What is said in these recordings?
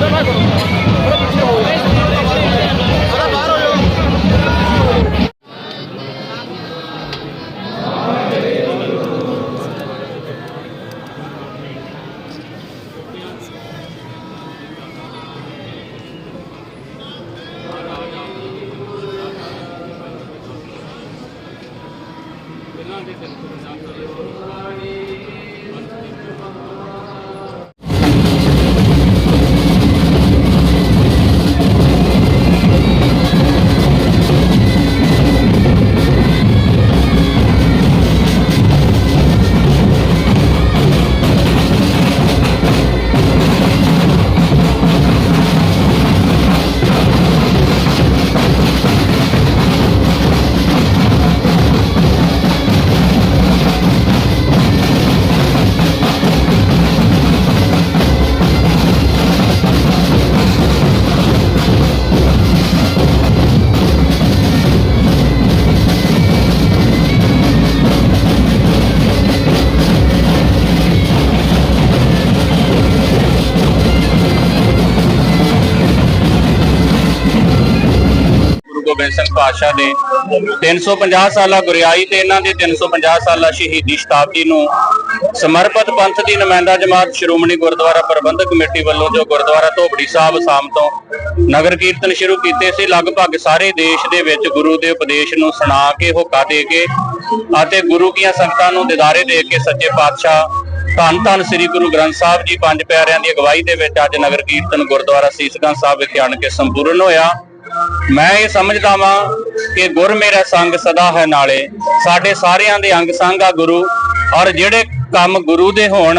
やばいこ。ਗੋਬਿੰਦ ਸਿੰਘ ਪਾਤਸ਼ਾਹ ਦੇ 350 ਸਾਲਾ ਗੁਰਿਆਈ ਤੇ ਇਹਨਾਂ ਦੇ 350 ਸਾਲਾ ਸ਼ਹੀਦੀ ਸ਼ਤਾਬਦੀ ਨੂੰ ਸਮਰਪਿਤ ਪੰਥ ਦੀ ਨੁਮਾਇੰਦਾ ਜਮਾਤ ਸ਼੍ਰੋਮਣੀ ਗੁਰਦੁਆਰਾ ਪ੍ਰਬੰਧਕ ਕਮੇਟੀ ਵੱਲੋਂ ਜੋ ਗੁਰਦੁਆਰਾ ਧੋਬੜੀ ਸਾਹਿਬ ਸ਼ਾਮ ਤੋਂ ਨਗਰ ਕੀਰਤਨ ਸ਼ੁਰੂ ਕੀਤੇ ਸੀ, ਲਗਭਗ ਸਾਰੇ ਦੇਸ਼ ਦੇ ਵਿੱਚ ਗੁਰੂ ਦੇ ਉਪਦੇਸ਼ ਨੂੰ ਸੁਣਾ ਕੇ, ਹੋਕਾ ਦੇ ਕੇ ਅਤੇ ਗੁਰੂ ਦੀਆਂ ਸੰਗਤਾਂ ਨੂੰ ਦਿਦਾਰੇ ਦੇ ਕੇ ਸੱਚੇ ਪਾਤਸ਼ਾਹ ਧੰਨ ਧੰਨ ਸ੍ਰੀ ਗੁਰੂ ਗ੍ਰੰਥ ਸਾਹਿਬ ਜੀ ਪੰਜ ਪਿਆਰਿਆਂ ਦੀ ਅਗਵਾਈ ਦੇ ਵਿੱਚ ਅੱਜ ਨਗਰ ਕੀਰਤਨ ਗੁਰਦੁਆਰਾ ਸੀਸਗੰਜ ਸਾਹਿਬ ਵਿਖੇ ਆਣ ਕੇ ਸੰਪੂਰਨ ਹੋਇਆ। ਮੈਂ ਇਹ ਸਮਝਦਾ ਵਾਂ ਕਿ ਗੁਰ ਮੇਰਾ ਸੰਗ ਸਦਾ ਹੈ ਨਾਲੇ। ਸਾਡੇ ਸਾਰਿਆਂ ਦੇ ਅੰਗ ਸੰਗ ਆ ਗੁਰੂ। ਔਰ ਜਿਹੜੇ ਕੰਮ ਗੁਰੂ ਦੇ ਹੋਣ,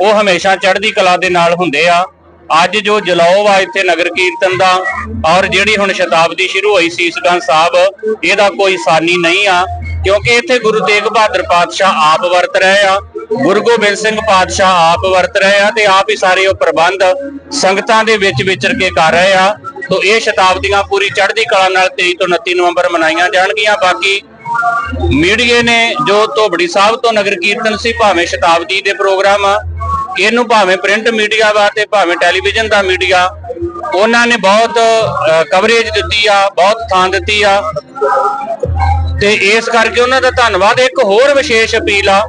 ਉਹ ਹਮੇਸ਼ਾ ਚੜ੍ਹਦੀ ਕਲਾ ਦੇ ਨਾਲ ਹੁੰਦੇ ਆ। ਅੱਜ ਜੋ ਜਲਾਓ ਵਾ ਇੱਥੇ ਨਗਰ ਕੀਰਤਨ ਦਾ, ਔਰ ਜਿਹੜੀ ਹੁਣ ਸ਼ਤਾਬਦੀ ਸ਼ੁਰੂ ਹੋਈ ਸੀਸਗੰਜ ਸਾਹਿਬ, ਇਹਦਾ ਕੋਈ ਸਾਨੀ ਨਹੀਂ ਆ। ਕਿਉਂਕਿ ਇੱਥੇ ਗੁਰੂ ਤੇਗ ਬਹਾਦਰ ਪਾਤਸ਼ਾਹ ਆਪ ਵਰਤ ਰਹੇ ਆ। ਗੁਰੂ ਗੋਬਿੰਦ ਸਿੰਘ ਪਾਤਸ਼ਾਹ ਆਪ ਵਰਤ ਰਹੇ ਆ ਤੇ ਆਪ ਹੀ ਸਾਰੇ ਉਹ ਪ੍ਰਬੰਧ ਸੰਗਤਾਂ ਦੇ ਵਿੱਚ ਵਿਚਰ ਕੇ ਕਰ ਰਹੇ ਆ। ਤੋ ਇਹ ਸ਼ਤਾਬਦੀਆਂ ਪੂਰੀ ਚੜ੍ਹਦੀ ਕਲਾ ਨਾਲ 23 ਤੋਂ 29 ਨਵੰਬਰ ਮਨਾਈਆਂ ਜਾਣਗੀਆਂ। ਬਾਕੀ ਮੀਡੀਏ ਨੇ ਜੋ ਧੋਬੜੀ ਸਾਹਿਬ ਤੋਂ ਨਗਰ ਕੀਰਤਨ ਸੀ, ਭਾਵੇਂ ਸ਼ਤਾਬਦੀ ਦੇ ਪ੍ਰੋਗਰਾਮ ਆ ਇਹਨੂੰ ਭਾਵੇਂ ਪ੍ਰਿੰਟ ਮੀਡੀਆ ਵਾ ਤੇ ਭਾਵੇਂ ਟੈਲੀਵਿਜ਼ਨ ਦਾ ਮੀਡੀਆ, ਉਹਨਾਂ ਨੇ ਬਹੁਤ ਕਵਰੇਜ ਦਿੱਤੀ ਆ, ਬਹੁਤ ਥਾਂ ਦਿੱਤੀ ਆ। ਤੇ ਇਸ ਕਰਕੇ ਉਹਨਾਂ ਦਾ ਧੰਨਵਾਦ। ਇੱਕ ਹੋਰ ਵਿਸ਼ੇਸ਼ ਅਪੀਲ ਆ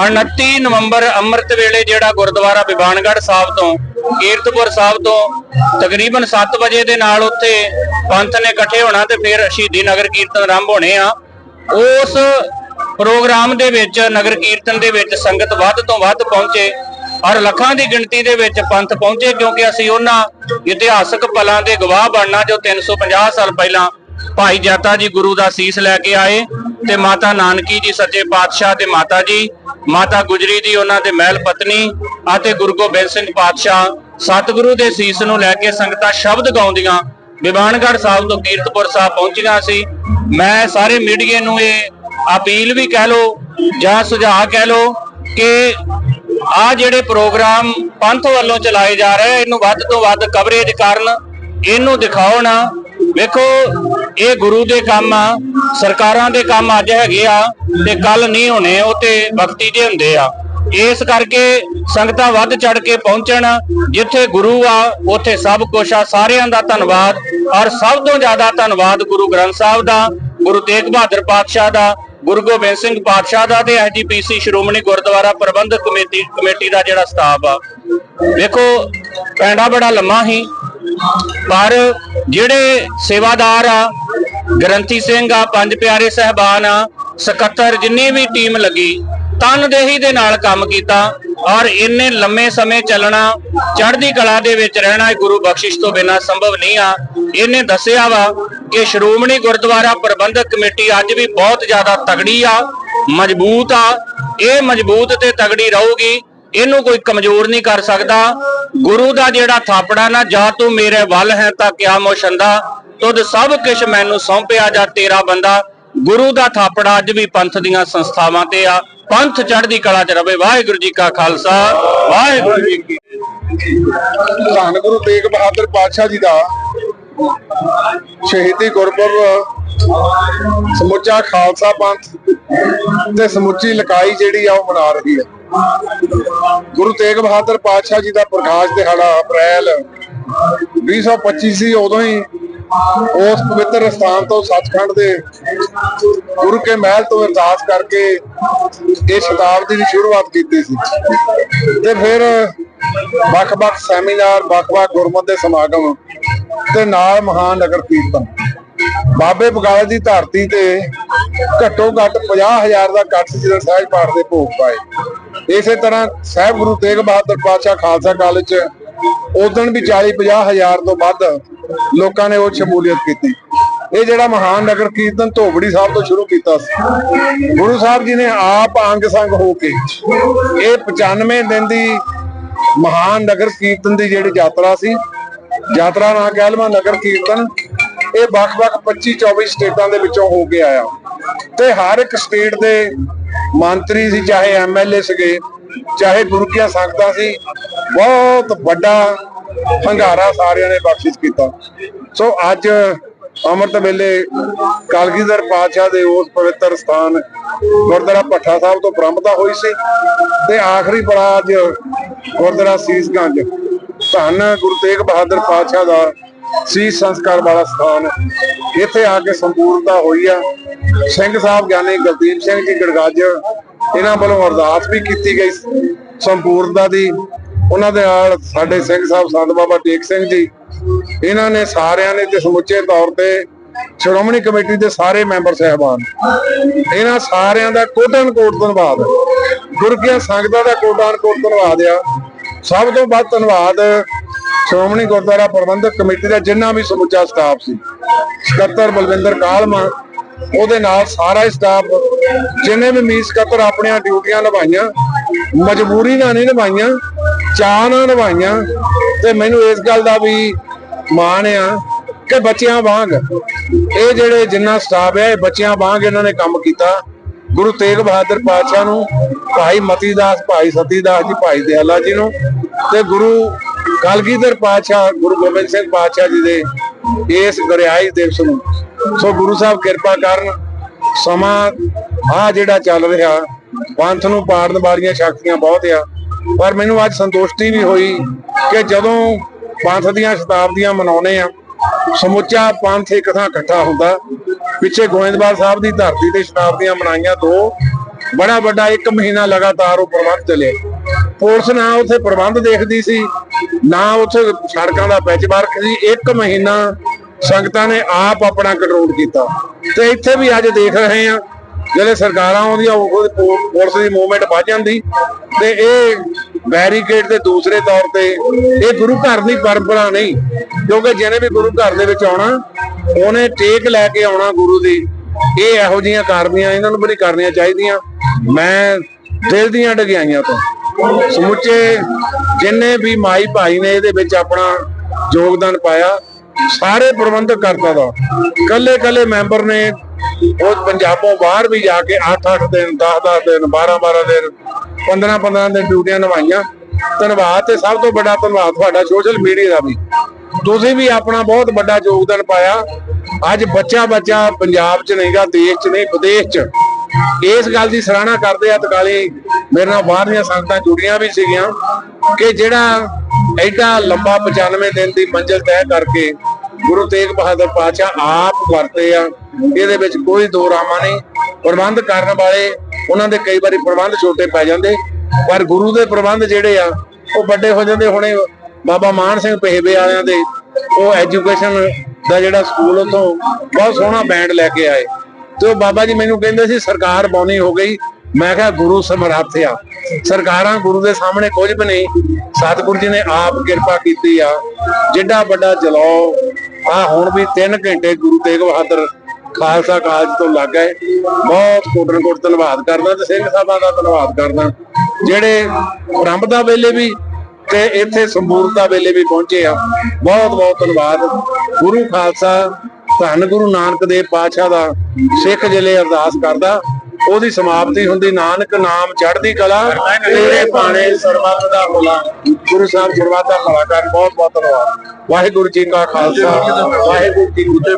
29 ਨਵੰਬਰ ਅੰਮ੍ਰਿਤ ਵੇਲੇ ਜਿਹੜਾ ਗੁਰਦੁਆਰਾ ਬਿਬਾਨਗੜ੍ਹ ਸਾਹਿਬ ਤੋਂ ਕੀਰਤਪੁਰ ਸਾਹਿਬ ਤੋਂ ਤਕਰੀਬਨ 7 ਵਜੇ ਦੇ ਨਾਲ ਉੱਥੇ ਪੰਥ ਨੇ ਇਕੱਠੇ ਹੋਣਾ ਤੇ ਫਿਰ ਸ਼ਹੀਦੀ ਨਗਰ ਕੀਰਤਨ ਆਰੰਭ ਹੋਣੇ ਆ। ਉਸ ਪ੍ਰੋਗਰਾਮ ਦੇ ਵਿੱਚ, ਨਗਰ ਕੀਰਤਨ ਦੇ ਵਿੱਚ ਸੰਗਤ ਵੱਧ ਤੋਂ ਵੱਧ ਪਹੁੰਚੇ। ਔਰ ਲੱਖਾਂ ਦੀ ਗਿਣਤੀ ਦੇ ਵਿੱਚ ਪੰਥ ਪਹੁੰਚੇ ਕਿਉਂਕਿ ਅਸੀਂ ਉਹਨਾਂ ਇਤਿਹਾਸਕ ਪਲਾਂ ਦੇ ਗਵਾਹ ਬਣਨਾ ਜੋ 350 ਸਾਲ ਪਹਿਲਾਂ ਭਾਈ ਜਾਤਾ ਜੀ ਗੁਰੂ ਦਾ ਸੀਸ ਲੈ ਕੇ ਆਏ ਤੇ ਮਾਤਾ ਨਾਨਕੀ ਜੀ, ਸੱਚੇ ਪਾਤਸ਼ਾਹ ਤੇ ਮਾਤਾ ਜੀ ਮਾਤਾ ਗੁਜਰੀ ਜੀ ਉਹਨਾਂ ਦੇ ਮਹਿਲ ਪਤਨੀ ਅਤੇ ਗੁਰੂ ਗੋਬਿੰਦ ਸਿੰਘ ਪਾਤਸ਼ਾਹ ਸਤਿਗੁਰੂ ਦੇ ਸੀਸ ਨੂੰ ਲੈ ਕੇ ਸੰਗਤਾਂ ਸ਼ਬਦ ਗਾਉਂਦੀਆਂ, ਬਿਬਾਨਗੜ੍ਹ ਸਾਹਿਬ ਤੋਂ ਕੀਰਤਪੁਰ ਸਾਹਿਬ ਪਹੁੰਚੀਆਂ ਸੀ। ਮੈਂ ਸਾਰੇ ਮੀਡੀਏ ਨੂੰ ਇਹ ਅਪੀਲ ਵੀ ਕਹਿ ਲੋ ਜਾਂ ਸੁਝਾਅ ਕਹਿ ਲੋ ਕਿ ਆ ਜਿਹੜੇ ਪ੍ਰੋਗਰਾਮ ਪੰਥ ਵੱਲੋਂ ਚਲਾਏ ਜਾ ਰਹੇ ਇਹਨੂੰ ਵੱਧ ਤੋਂ ਵੱਧ ਕਵਰੇਜ ਕਰਨ, ਇਹਨੂੰ ਦਿਖਾਓ ਨਾ। ਵੇਖੋ ਇਹ ਗੁਰੂ ਦੇ ਕੰਮ ਆ, ਸਰਕਾਰਾਂ ਦੇ ਕੰਮ ਅੱਜ ਹੈਗੇ ਆ ਤੇ ਕੱਲ ਨਹੀਂ ਹੋਣੇ, ਉਹ ਤੇ ਭਗਤੀ ਦੇ ਹੁੰਦੇ ਆ। ਇਸ ਕਰਕੇ ਸੰਗਤਾਂ ਵੱਧ ਚੜ ਕੇ ਪਹੁੰਚਣ, ਜਿੱਥੇ ਗੁਰੂ ਆ, ਉੱਥੇ ਸਭ ਕੁਝ ਆ। ਸਾਰਿਆਂ ਦਾ ਧੰਨਵਾਦ, ਔਰ ਸਭ ਤੋਂ ਜ਼ਿਆਦਾ ਧੰਨਵਾਦ ਗੁਰੂ ਗ੍ਰੰਥ ਸਾਹਿਬ ਦਾ, ਗੁਰੂ ਤੇਗ ਬਹਾਦਰ ਪਾਤਸ਼ਾਹ ਦਾ, ਗੁਰੂ ਗੋਬਿੰਦ ਸਿੰਘ ਪਾਤਸ਼ਾਹ ਦਾ ਤੇ SGPC Shiromani Gurdwara Parbandhak committee committee ਦਾ ਜਿਹੜਾ ਸਟਾਫ ਆ। ਵੇਖੋ, ਪੈਂਡਾ ਬੜਾ ਲੰਮਾ ਹੀ ਪਰ ਜਿਹੜੇ ਸੇਵਾਦਾਰ ਆ ਗ੍ਰੰਥੀ ਸਿੰਘ ਆ, ਪੰਜ ਪਿਆਰੇ ਸਹਿਬਾਨ ਆ, ਸਕੱਤਰ ਜਿੰਨੀ ਵੀ ਟੀਮ ਲੱਗੀ ਤਨਦੇਹੀ ਦੇ ਨਾਲ ਕੰਮ ਕੀਤਾ ਔਰ ਇੰਨੇ ਲੰਮੇ ਸਮੇਂ ਚੱਲਣਾ, ਚੜ੍ਹਦੀ ਕਲਾ ਦੇ ਵਿੱਚ ਰਹਿਣਾ ਇਹ ਗੁਰੂ ਬਖਸ਼ਿਸ਼ ਤੋਂ ਬਿਨਾਂ ਸੰਭਵ ਨਹੀਂ ਆ। ਇਹਨੇ ਦੱਸਿਆ ਵਾ ਕਿ ਸ਼੍ਰੋਮਣੀ ਗੁਰਦੁਆਰਾ ਪ੍ਰਬੰਧਕ ਕਮੇਟੀ ਅੱਜ ਵੀ ਬਹੁਤ ਜ਼ਿਆਦਾ ਤਗੜੀ ਆ, ਮਜ਼ਬੂਤ ਆ। ਇਹ ਮਜ਼ਬੂਤ ਤੇ ਤਗੜੀ ਰਹੂਗੀ, ਇਹਨੂੰ ਕੋਈ ਕਮਜ਼ੋਰ ਨਹੀਂ ਕਰ ਸਕਦਾ। ਗੁਰੂ ਦਾ ਜਿਹੜਾ ਥਾਪੜਾ ਨਾ, ਜਾ ਤੂੰ ਮੇਰੇ ਵੱਲ ਹੈ ਤਾਂ ਕਿਆ ਮੋਸ਼ੰਦਾ ਤੁਧ ਸਭ ਕੁਝ ਮੈਨੂੰ ਸੌਂਪਿਆ ਜਾ ਤੇਰਾ ਬੰਦਾ। ਗੁਰੂ ਦਾ ਥਾਪੜਾ ਅੱਜ ਵੀ ਪੰਥ ਦੀਆਂ ਸੰਸਥਾਵਾਂ ਤੇ ਆ। ਪੰਥ ਚੜ੍ਹਦੀ ਕਲਾ ਚ ਰਵੇ। ਵਾਹਿਗੁਰੂ ਜੀ ਕਾ ਖਾਲਸਾ। ਵਾਹਿਗੁਰੂ ਜੀ ਕੀ ਧੰਨ ਗੁਰੂ ਤੇਗ ਬਹਾਦਰ ਪਾਤਸ਼ਾਹ ਜੀ ਦਾ ਸ਼ਹੀਦੀ ਗੁਰਪੁਰਬ, ਸਮੁੱਚਾ ਖਾਲਸਾ ਪੰਥ ਤੇ ਸਮੁੱਚੀ ਲਕਾਈ ਜਿਹੜੀ ਆ ਉਹ ਮਨਾ ਰਹੀ ਹੈ। ਗੁਰੂ ਤੇਗ ਬਹਾਦਰ ਪਾਤਸ਼ਾਹ ਜੀ ਦਾ ਪ੍ਰਕਾਸ਼ ਦਿਹਾੜਾ ਅਪ੍ਰੈਲ 2025 ਸੀ, ਉਦੋਂ ਹੀ ਉਸ ਪਵਿੱਤਰ ਸਥਾਨ ਤੋਂ ਸੱਚਖੰਡ ਦੇ ਗੁਰੂ ਕੇ ਮਹਿਲ ਤੋਂ ਅਰਦਾਸ ਕਰਕੇ ਇਹ ਸ਼ਤਾਬਦੀ ਦੀ ਸ਼ੁਰੂਆਤ ਕੀਤੀ ਸੀ। ਤੇ ਫਿਰ ਵੱਖ-ਵੱਖ ਸੈਮੀਨਾਰ, ਵੱਖ-ਵੱਖ ਗੁਰਮਤ ਦੇ ਸਮਾਗਮ ਤੇ ਨਾਲ ਮਹਾਨ ਨਗਰ ਕੀਰਤਨ। ਬਾਬੇ ਬਗਾਲੇ ਦੀ ਧਰਤੀ ਤੇ ਘੱਟੋ ਘੱਟ 50000 ਦਾ ਇਕੱਠ ਜਿਹੜਾ ਸਹਿਜ ਪਾਠ ਦੇ ਭੋਗ ਪਾਏ। ਇਸੇ ਤਰ੍ਹਾਂ ਸਾਹਿਬ ਗੁਰੂ ਤੇਗ ਬਹਾਦਰ ਪਾਤਸ਼ਾਹ ਖਾਲਸਾ ਕਾਲਜ ਉਦੋਂ ਵੀ 40 50000 ਤੋਂ ਵੱਧ ਲੋਕਾਂ ਨੇ ਉਹ ਸ਼ਮੂਲੀਅਤ ਕੀਤੀ। ਇਹ ਜਿਹੜਾ ਮਹਾਨ ਨਗਰ ਕੀਰਤਨ ਧੋਬੜੀ ਸਾਹਿਬ ਤੋਂ ਸ਼ੁਰੂ ਕੀਤਾ ਸੀ। ਗੁਰੂ ਸਾਹਿਬ ਜੀ ਨੇ ਆਪ ਅੰਗ ਸੰਗ ਹੋ ਕੇ ਇਹ 95 ਦਿਨ ਦੀ ਮਹਾਨ ਨਗਰ ਕੀਰਤਨ ਦੀ ਜਿਹੜੀ ਯਾਤਰਾ ਸੀ, ਯਾਤਰਾ ਨਾ ਕਹਿ ਲਵਾਂ ਨਗਰ ਕੀਰਤਨ, ਇਹ ਵੱਖ-ਵੱਖ 25 24 ਸਟੇਟਾਂ ਦੇ ਵਿੱਚੋਂ ਹੋ ਕੇ ਆਇਆ। ਤੇ ਹਰ ਇੱਕ ਸਟੇਟ ਦੇ ਮੰਤਰੀ ਸੀ, ਚਾਹੇ ਐਮਐਲਏ ਸੀਗੇ ਚਾਹੇ ਗੁਰੂ ਕੀਆਂ ਸੰਗਤਾਂ ਸੀ, ਬਹੁਤ ਵੱਡਾ ਹੰਗਾਰਾ ਸਾਰਿਆਂ ਨੇ ਬਖਸ਼ਿਸ਼ ਕੀਤਾ। ਸੋ ਅੱਜ ਅੰਮ੍ਰਿਤ ਵੇਲੇ ਕਲਗੀਧਰ ਪਾਤਸ਼ਾਹ ਦੇ ਉਸ ਪਵਿੱਤਰ ਸਥਾਨ ਗੁਰਦੁਆਰਾ ਭੱਠਾ ਸਾਹਿਬ ਤੋਂ ਬ੍ਰਹਮਤਾ ਹੋਈ ਸੀ ਤੇ ਆਖਰੀ ਪੜਾਅ ਅੱਜ ਗੁਰਦੁਆਰਾ ਸੀਸਗੰਜ। ਧੰਨ ਗੁਰੂ ਤੇਗ ਬਹਾਦਰ ਪਾਤਸ਼ਾਹ ਦਾ ਸੀਸ ਸੰਸਕਾਰ ਵਾਲਾ ਸਥਾਨ ਇੱਥੇ ਆ ਕੇ ਸੰਪੂਰਨਤਾ ਹੋਈ ਆ। ਸਿੰਘ ਸਾਹਿਬ ਗਿਆਨੀ ਗੁਰਦੀਪ ਸਿੰਘ ਜੀ ਗੜਗੱਜ ਇਹਨਾਂ ਵੱਲੋਂ ਅਰਦਾਸ ਵੀ ਕੀਤੀ ਗਈ ਸੰਪੂਰਨਤਾ ਦੀ। ਉਹਨਾਂ ਦੇ ਨਾਲ ਸਾਡੇ ਸਿੰਘ ਸਾਹਿਬ ਸੰਤ ਬਾਬਾ ਟੇਕ ਸਿੰਘ ਜੀ, ਇਹਨਾਂ ਨੇ ਸਾਰਿਆਂ ਨੇ ਤੇ ਸਮੁੱਚੇ ਤੌਰ ਤੇ ਸ਼੍ਰੋਮਣੀ ਕਮੇਟੀ ਦੇ ਸਾਰੇ ਮੈਂਬਰ ਸਹਿਬਾਨ। ਇਹਨਾਂ ਸਾਰਿਆਂ ਦਾ ਕੋਟਨ ਕੋਟ ਧੰਨਵਾਦ ਗੁਰਕੀਆਂ ਸੰਗਤਾਂ ਦਾ ਕੋਟਨ ਕੋਟ ਧੰਨਵਾਦ ਆ। ਸਭ ਤੋਂ ਵੱਧ ਧੰਨਵਾਦ ਸ਼੍ਰੋਮਣੀ ਗੁਰਦੁਆਰਾ ਪ੍ਰਬੰਧਕ ਕਮੇਟੀ ਦਾ, ਜਿੰਨਾ ਵੀ ਸਮੁੱਚਾ ਸਟਾਫ ਸੀ। ਸਕੱਤਰ ਬਲਵਿੰਦਰ ਕਾਲਮਾ ਉਹਦੇ ਨਾਲ ਸਾਰਾ ਸਟਾਫ ਜਿੰਨੇ ਵੀ ਮੀਤ ਸਕੱਤਰ ਆਪਣੀਆਂ ਡਿਊਟੀਆਂ ਨਿਭਾਈਆਂ, ਮਜਬੂਰੀ ਨਾਲ ਨਹੀਂ ਨਿਭਾਈਆਂ, ਚਾਅ ਨਾਲ ਨਿਭਾਈਆਂ, ਤੇ ਮੈਨੂੰ ਇਸ ਗੱਲ ਦਾ ਵੀ ਮਾਣ ਆ ਕਿ ਬੱਚਿਆਂ ਵਾਂਗ ਇਹ ਜਿਹੜੇ ਜਿੰਨਾ ਸਟਾਫ ਹੈ ਇਹ ਬੱਚਿਆਂ ਵਾਂਗ ਇਹਨਾਂ ਨੇ ਕੰਮ ਕੀਤਾ। ਗੁਰੂ ਤੇਗ ਬਹਾਦਰ ਪਾਤਸ਼ਾਹ ਨੂੰ, ਭਾਈ ਮਤੀਦਾਸ, ਭਾਈ ਸਤੀਦਾਸ ਜੀ, ਭਾਈ ਦਿਆਲਾ ਜੀ ਨੂੰ, ਤੇ ਗੁਰੂ ਕਲਗੀਧਰ ਪਾਤਸ਼ਾਹ, ਗੁਰੂ ਗੋਬਿੰਦ ਸਿੰਘ ਪਾਤਸ਼ਾਹ ਜੀ ਦੇ ਇਸ ਗੁਰਿਆਈ ਦਿਵਸ ਨੂੰ। ਸੋ ਗੁਰੂ ਸਾਹਿਬ ਕਿਰਪਾ ਕਰਨ, ਸਮਾਂ ਆ ਜਿਹੜਾ ਚੱਲ ਰਿਹਾ, ਪੰਥ ਨੂੰ ਪਾੜਨ ਵਾਲੀਆਂ ਸ਼ਕਤੀਆਂ ਬਹੁਤ ਆ, ਪਰ ਮੈਨੂੰ ਅੱਜ ਸੰਤੁਸ਼ਟੀ ਵੀ ਹੋਈ ਕਿ ਜਦੋਂ ਪੰਥ ਦੀਆਂ ਸ਼ਤਾਬਦੀਆਂ ਮਨਾਉਨੇ ਆ, ਸਮੁੱਚਾ ਪੰਥ ਇੱਕ ਥਾਂ ਇਕੱਠਾ ਹੁੰਦਾ, ਪਿੱਛੇ ਗੋਇੰਦਵਾਲ ਸਾਹਿਬ ਦੀ ਧਰਤੀ ਤੇ ਸ਼ਤਾਬਦੀਆਂ ਮਨਾਈਆਂ ਦੋ, ਬੜਾ ਵੱਡਾ ਇੱਕ ਮਹੀਨਾ ਲਗਾਤਾਰ ਉਹ ਪ੍ਰਬੰਧ ਚੱਲੇ ਪੁਲਿਸ ਨਾ ਉੱਥੇ ਪ੍ਰਬੰਧ ਦੇਖਦੀ ਸੀ, ਨਾ ਉੱਥੇ ਸੜਕਾਂ ਦਾ ਪੈਚ ਸੀ ਇੱਕ ਮਹੀਨਾ ਸੰਗਤਾਂ ਨੇ ਆਪ ਆਪਣਾ ਕੰਟਰੋਲ ਕੀਤਾ। ਤੇ ਇੱਥੇ ਵੀ ਅੱਜ ਦੇਖ ਰਹੇ ਆ ਜਿਹੜੇ ਸਰਕਾਰਾਂ ਆਉਂਦੀਆਂ, ਉਹ ਪੁਲਿਸ ਦੀ ਮੂਵਮੈਂਟ ਵੱਧ ਜਾਂਦੀ। ਤੇ ਇਹ ਬੈਰੀਕੇਡ ਦੇ ਦੂਸਰੇ ਤੌਰ ਤੇ ਇਹ ਗੁਰੂ ਘਰ ਦੀ ਪਰੰਪਰਾ ਨਹੀਂ, ਕਿਉਂਕਿ ਜਿਹਨੇ ਵੀ ਗੁਰੂ ਘਰ ਦੇ ਵਿੱਚ ਆਉਣਾ, ਉਹਨੇ ਟੇਕ ਲੈ ਕੇ ਆਉਣਾ ਗੁਰੂ ਦੀ। ਇਹ ਇਹੋ ਜੀਆਂ ਕਾਰਨੀਆਂ ਇਹਨਾਂ ਨੂੰ ਬੜੀ ਕਰਨੀਆਂ ਚਾਹੀਦੀਆਂ। ਮੈਂ ਦਿਲ ਦੀਆਂ ਡਗਿਆਈਆਂ ਤੋਂ। ਸਮੁੱਚੇ ਜਿੰਨੇ ਵੀ ਮਾਈ ਭਾਈ ਨੇ ਇਹਦੇ ਵਿੱਚ ਆਪਣਾ ਯੋਗਦਾਨ ਪਾਇਆ ਸਾਰੇ ਪ੍ਰਬੰਧਕ ਕਰਤਾ ਦਾ ਕੱਲੇ ਕੱਲੇ ਮੈਂਬਰ ਨੇ ਉਹ ਪੰਜਾਬੋਂ ਬਾਹਰ ਵੀ ਜਾ ਕੇ 8-8 ਦਿਨ 10-10 ਦਿਨ 12-12 ਦਿਨ 15-15 ਦਿਨ ਡਿਊਟੀਆਂ ਨਿਭਾਈਆਂ। ਧੰਨਵਾਦ ਤੇ ਸਭ ਤੋਂ ਵੱਡਾ ਧੰਨਵਾਦ ਤੁਹਾਡਾ ਸੋਸ਼ਲ ਮੀਡੀਆ ਦਾ ਵੀ। ਤੁਸੀਂ ਵੀ ਆਪਣਾ ਬਹੁਤ ਵੱਡਾ ਯੋਗਦਾਨ ਪਾਇਆ। ਅੱਜ ਬੱਚਾ ਬੱਚਾ ਪੰਜਾਬ 'ਚ ਨਹੀਂਗਾ, ਦੇਸ਼ 'ਚ ਨਹੀਂ, ਵਿਦੇਸ਼ 'ਚ। ਇਸ ਗੱਲ ਦੀ ਸਰਾਹਨਾ ਕਰਦੇ ਆ ਤਕਾਲੀ ਮੇਰੇ ਨਾਲ ਬਾਹਰਲੀਆਂ ਸੰਗਤਾਂ ਜੁੜੀਆਂ ਵੀ ਸੀਗੀਆਂ ਕਿ ਜਿਹੜਾ ਐਡਾ ਲੰਬਾ 95 ਦਿਨ ਦੀ ਮੰਜ਼ਿਲ ਤੈਅ ਕਰਕੇ ਗੁਰੂ ਤੇਗ ਬਹਾਦਰ ਪਾਤਸ਼ਾਹ ਆਪ ਵਰਤੇ ਆ। ਇਹਦੇ ਵਿੱਚ ਕੋਈ ਦੋ ਰਾਮਾ ਨਹੀਂ। ਪ੍ਰਬੰਧ ਕਰਨ ਵਾਲੇ, ਉਹਨਾਂ ਦੇ ਕਈ ਵਾਰੀ ਪ੍ਰਬੰਧ ਛੋਟੇ ਪੈ ਜਾਂਦੇ। ਪਰ ਗੁਰੂ ਦੇ ਪ੍ਰਬੰਧ ਜਿਹੜੇ ਆ, ਉਹ ਵੱਡੇ ਹੋ ਜਾਂਦੇ। ਹੁਣੇ ਬਾਬਾ ਮਾਨ ਸਿੰਘ ਪਹਿਵੇ ਵਾਲਿਆਂ ਦੇ, ਉਹ ਐਜੂਕੇਸ਼ਨ ਦਾ ਜਿਹੜਾ ਸਕੂਲ ਉਥੋਂ ਬਹੁਤ ਸੋਹਣਾ ਬੈਂਡ ਲੈ ਕੇ ਆਏ। ਤੇ ਉਹ ਬਾਬਾ ਜੀ ਮੈਨੂੰ ਕਹਿੰਦੇ ਸੀ, ਸਰਕਾਰ ਬੌਨੀ ਹੋ ਗਈ। ਮੈਂ ਕਿਹਾ, ਗੁਰੂ ਸਮਰੱਥ ਆ। ਸਰਕਾਰਾਂ ਗੁਰੂ ਦੇ ਸਾਹਮਣੇ ਕੁਝ ਵੀ ਨਹੀਂ। ਸਤਿਗੁਰੂ ਜੀ ਨੇ ਆਪ ਕਿਰਪਾ ਕੀਤੀ ਆ। ਜਿੱਡਾ ਵੱਡਾ ਜਲਾਓ ਆ ਹੁਣ ਵੀ 3 ਘੰਟੇ ਗੁਰੂ ਤੇਗ ਬਹਾਦਰ ਖਾਲਸਾ ਕਾਲਜ ਤੋਂ ਲੱਗ ਗਏ। ਬਹੁਤ ਕੋਟਨ ਕੋਟ ਧੰਨਵਾਦ ਕਰਦਾ ਤੇ ਸਿੰਘ ਸਾਹਿਬਾਂ ਦਾ ਧੰਨਵਾਦ ਕਰਦਾ। ਜਿਹੜੇ ਆਰੰਭਤਾ ਵੇਲੇ ਵੀ ਤੇ ਇੱਥੇ ਸੰਪੂਰਨਤਾ ਵੇਲੇ ਵੀ ਪਹੁੰਚੇ ਆ, ਬਹੁਤ ਬਹੁਤ ਧੰਨਵਾਦ। ਗੁਰੂ ਖਾਲਸਾ, ਧੰਨ ਗੁਰੂ ਨਾਨਕ ਦੇਵ ਪਾਤਸ਼ਾਹ ਦਾ ਸਿੱਖ ਜਿਲੇ ਅਰਦਾਸ ਕਰਦਾ। ਉਹਦੀ ਸਮਾਪਤੀ ਹੁੰਦੀ, ਨਾਨਕ ਨਾਮ ਚੜ੍ਹਦੀ ਕਲਾ, ਤੇਰੇ ਪਾਣੇ ਸਰਬੱਤ ਦਾ ਭਲਾ। ਗੁਰੂ ਸਾਹਿਬ ਸਰਬੱਤ ਦਾ ਭਲਾ ਕਰ ਬਹੁਤ ਬਹੁਤ ਧੰਨਵਾਦ। ਵਾਹਿਗੁਰੂ ਜੀ ਕਾ ਖਾਲਸਾ, ਵਾਹਿਗੁਰੂ ਜੀ ਕੀ ਫਤਿਹ।